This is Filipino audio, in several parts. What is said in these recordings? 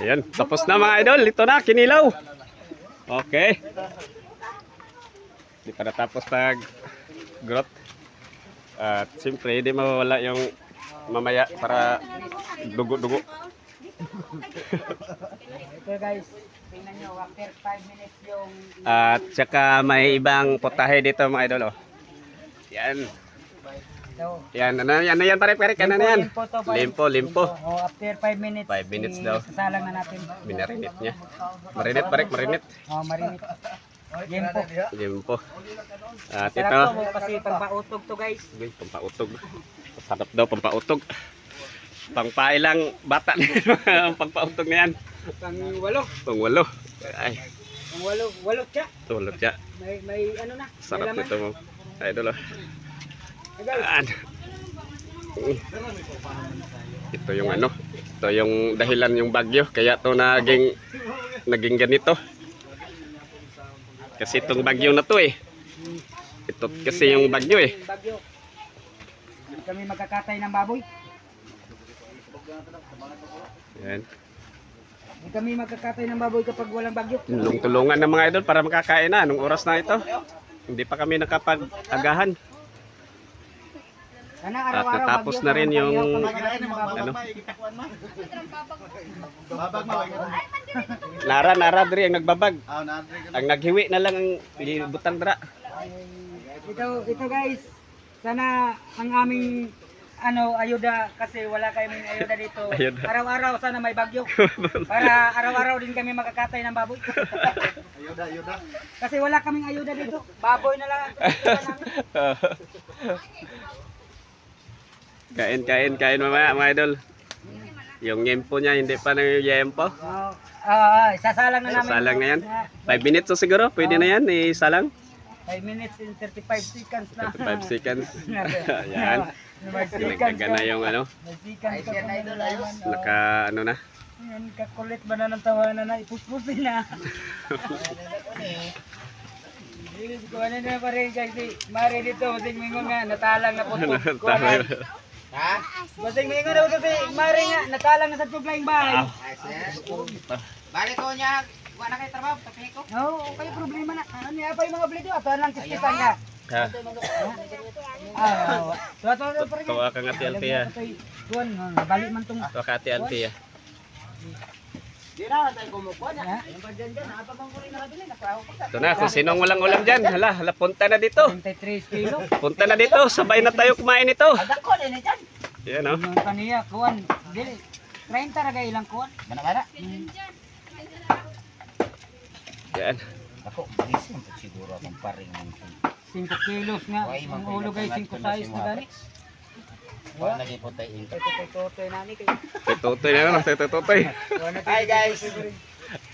Ayan, tapos na mga idol. Ito na, kinilaw. Okay. Hindi pa natapos pag grot. At siyempre, hindi mawawala yung mamaya para dugo-dugo. Ito guys, tingnan nyo, after 5 minutes yung At saka may ibang potahe dito mga idol. Oh. Yan. Ito. Yan, ano yan, ano yan pare pare na yan? Limpo to, pare. Limpo, limpo. Oh, after 5 minutes. Five minutes daw. Sasalang na natin. Binarinit niya. Marinit pare, marinit. Oh, marinit. Limpo. Limpo. At Sarap ito, to kasi pampautog to guys. Uy, pampautog. Sarap daw, pampautog. Pangpailang bata ang pampautog na yan. Pang walo. Pang walo. Ay, Pang walo. Walo siya. tulog siya. May, may ano na. Sarap nito mo. Idol oh. Guys, Yan. Mm. Ito yung ano, ito yung dahilan yung bagyo kaya to naging naging ganito. Kasi itong bagyo na to eh. Ito kasi yung bagyo eh. Kami magkakatay ng baboy. Yan. Hindi kami magkakatay ng baboy kapag walang bagyo. Tulong-tulungan ng mga idol para makakain na nung oras na ito. Hindi pa kami nakapag-agahan. At natapos na rin yung magkakatay ng baboy. ano. Nara, nara diri ang nagbabag. Ang naghiwi na lang ang butang dra. Ito, ito guys, sana ang aming ano ayuda kasi wala kaming ayuda dito. Araw-araw sana may bagyo. Para araw-araw din kami makakatay ng baboy. Ayuda, ayuda. Kasi wala kaming ayuda dito. Baboy na lang ang. kain, kain, kain mamaya mga idol. Yung yempo niya, hindi pa na yung yempo. Oh, ah, ah, isasalang na namin. Salang na yan. Ah, 5 minutes so siguro, pwede na yan, isalang. 5 minutes and 35 seconds na. 35 seconds. Yan. May seconds Dinagdagan na yung ano, May. Oh. naka ano na. Yan, kakulit ba na ng tawanan na ipuspusin na. Bilis ko ano na pa rin kasi mari dito, masing mingon nga, natalang na po. Tama. Ha? Masing mingon daw kasi mari nga, natalang na sa tublayng bahay. Balik ko niya, wala kayo trabaho, tapi ko. Oo, oh, kayo problema na. Ano niya pa yung mga blade ato lang kiskisan niya. Ha, Ah, ato na pa rin. kawa ka nga ti Altia. Tuwan, nabalik man tong Kawa ka ti Altia. Ito na, kung sinong walang ulam dyan, hala, hala, punta na dito. 23 kilo. Punta na dito, sabay na tayo kumain ito. Agak ko din eh dyan. Yan oh. Yung kaniya, kuwan. Dili. 30 ra gay ilang kuwan. Mana-mana. Hmm. Yan. Ako, gising po siguro akong paring ng 5 kilos nga. Ang ulo pa 5 nga size na gani. Wala na po tayo ink. Ito kay Totoy nani kay. Tutoy na naman, tutoy. Hi guys.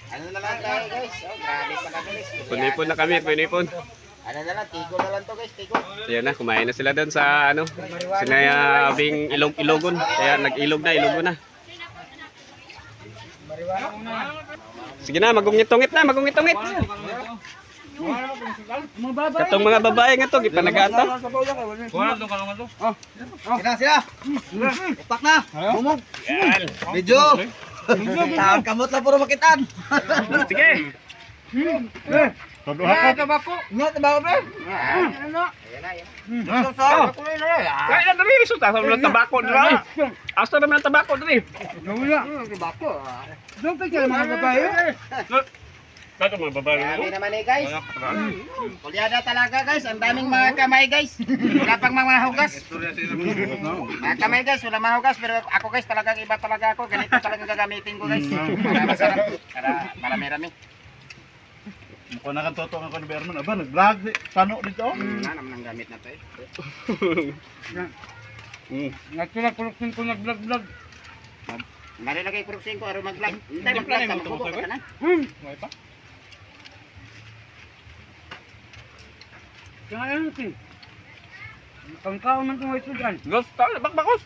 Ano na lang tayo guys? Oh, grabe pa kabilis. Punipon na kami, punipon. Ano na lang, tigo na lang to guys, tigo. Yan na, kumain na sila doon sa ano, sinayabing ilog ilogon. Kaya nag-ilog na, ilogon na. Sige na, magungit-tungit na, magungit-tungit. Katong mga babae nga to, gipanagaan to. Sina, sina. Upak na. Yan. Video. Tahan kamot lang puro makitan. Sige. Ah, tabako. Nga, tabaw pre. Ano? Kaya na dali, resulta sa mga tabako dira. Asa naman ang tabako diri? Tabako. Doon sila mga babae. Kato mga babae Grabe naman eh guys. Kulyada talaga guys, ang daming mga kamay guys. Wala pang mga hugas. Mga kamay guys, wala mahugas pero ako guys talagang iba talaga ako. Ganito talaga gagamitin ko guys. Para masarap. Para marami-rami. Mukha na kan toto nga kan Berman. Aba, nag-vlog di. Sano dito. Wala naman ang gamit na to eh. Mm. Nagtula kuluksin ko nag-vlog-vlog. Mari lagay kuruksin ko araw mag-vlog. Hindi mag-vlog ka magbubo ka na. Hmm. Kaya ano si? Pangkaon man kung ito dyan. Gos, tao, bakbakos.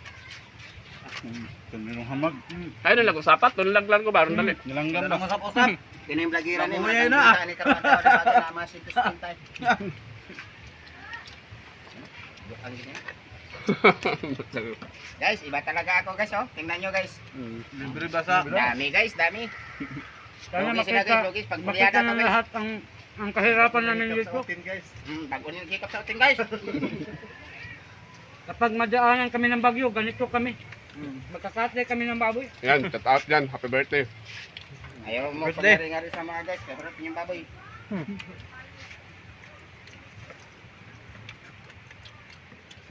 Kanino hamag. Ay, nalang ko sapat, tulag lang ko ba? Ron dali. Nilanggam Ano na. usap-usap? Kini yung vlogiran ni mga na, ni ba na mas ito sa. Guys, iba talaga ako guys oh. Tingnan nyo guys. Libre basa. Dami guys, dami. Sana Lugi sila makita, guys, lugis. Pag makita guys. lahat ang ang kahirapan namin dito. guys. Hmm, bago nyo kikap sa atin guys. Kapag madaanan kami ng bagyo, ganito kami. Magkakatay kami ng baboy. Yan, shout out yan. Happy birthday. Ayaw mo Birthday. pagkari-ngari sa mga guys. Kabarap yung baboy.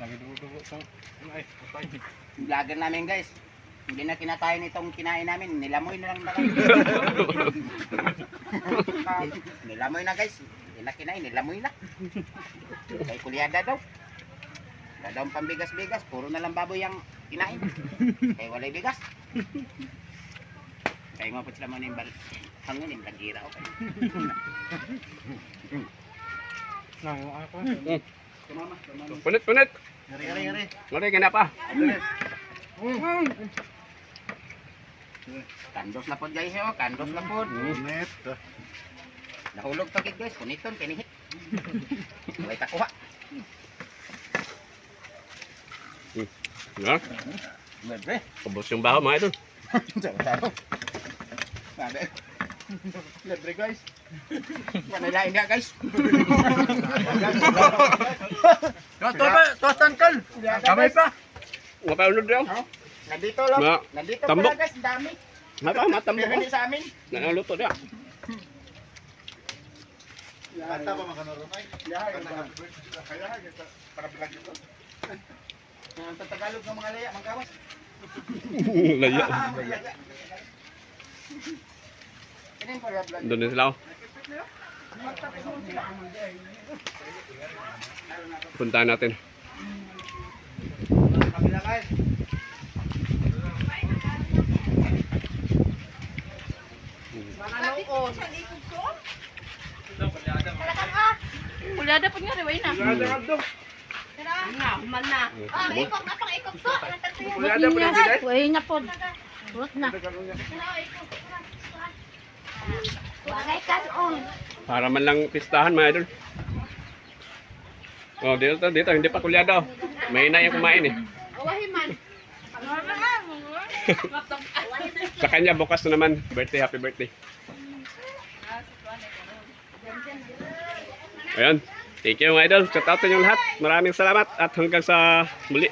Lagi dugo-dugo sa... Ay, patay. Vlogger namin guys. Hindi na kinatayin itong kinain namin. Nilamoy na lang na nilamoy na guys. Hindi na kinain, nilamoy na. Kay kulyada daw. Wala daw pambigas-bigas. Puro na lang baboy ang kinain. Kaya walay bigas. Kaya mo po sila mo yung bal- hangunin. Nang ako. Sumama, sumama. Punit, punit. Ngari, ngari, ngari. Ngari, ganapa. Kandos na po guys oh, kandos na po. Net. Nahulog to gid guys, kuniton kinihit. Way takuha. Ha? Libre. Kubos yung baho, mga idol. Sabi. Libre guys. Manilain nga guys. Ito pa, ito tangkal. Kamay pa. Mapaunod daw. Nandito lang. Ma, Nandito tambok. pala guys, ang dami. Mapa, matambok Pero hindi sa amin. Nanaluto dia. Kanta pa makanoromay. Para vlog ito. Ang Tagalog ng mga laya, manggawas. Laya. Para vlog. Doon din sila. oh. Puntahan natin. Kabila guys. Kulyada po nga, riway na. Tara, na, human na. Ah, ikot na pang ikot to. Kulyada po na sila? Kuhay na po. Rot na. Bagay ka doon. Para man lang pistahan, mga idol. Oh, dito, dito. Hindi pa kulyado. May na yung kumain eh. Awahin man. Sa kanya, bukas na naman. Birthday, happy birthday. Ayan. Thank you mga idol. Shout out sa inyo lahat. Maraming salamat at hanggang sa muli.